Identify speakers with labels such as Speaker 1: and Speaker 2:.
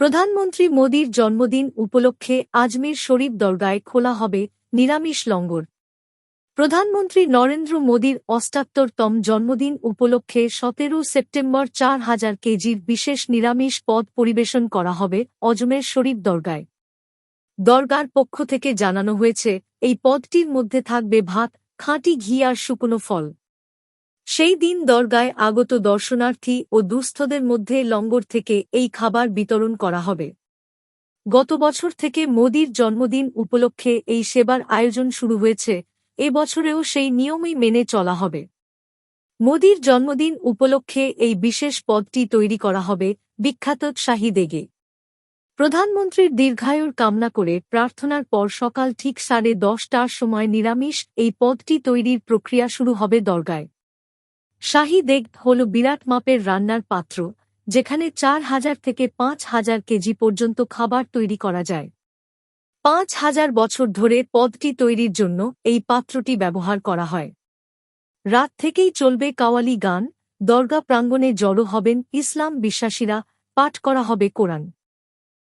Speaker 1: প্রধানমন্ত্রী মোদীর জন্মদিন উপলক্ষে আজমির শরীফ দরগায় খোলা হবে নিরামিষ লঙ্গর। প্রধানমন্ত্রী নরেন্দ্র মোদীর অষ্টাত্তরতম জন্মদিন উপলক্ষে সতেরো সেপ্টেম্বর চার হাজার কেজির বিশেষ নিরামিষ পদ পরিবেশন করা হবে অজমের শরীফ দরগায়। দরগার পক্ষ থেকে জানানো হয়েছে, এই পদটির মধ্যে থাকবে ভাত, খাঁটি ঘি আর শুকনো ফল। সেই দিন দরগায় আগত দর্শনার্থী ও দুস্থদের মধ্যে লঙ্গর থেকে এই খাবার বিতরণ করা হবে। গত বছর থেকে মোদির জন্মদিন উপলক্ষে এই সেবার আয়োজন শুরু হয়েছে, এ বছরেও সেই নিয়মই মেনে চলা হবে। মোদির জন্মদিন উপলক্ষে এই বিশেষ পদটি তৈরি করা হবে, বিখ্যাত শাহিদেগে প্রধানমন্ত্রীর দীর্ঘায়ুর কামনা করে প্রার্থনার পর সকাল ঠিক সাড়ে দশটার সময় নিরামিষ এই পদটি তৈরির প্রক্রিয়া শুরু হবে দরগায়। শাহী দেগ হল বিরাট মাপের রান্নার পাত্র, যেখানে চার হাজার থেকে পাঁচ হাজার কেজি পর্যন্ত খাবার তৈরি করা যায়। পাঁচ হাজার বছর ধরে পদটি তৈরির জন্য এই পাত্রটি ব্যবহার করা হয়। রাত থেকেই চলবে কাওয়ালি গান, দরগা প্রাঙ্গণে জড়ো হবেন ইসলাম বিশ্বাসীরা, পাঠ করা হবে কোরআন।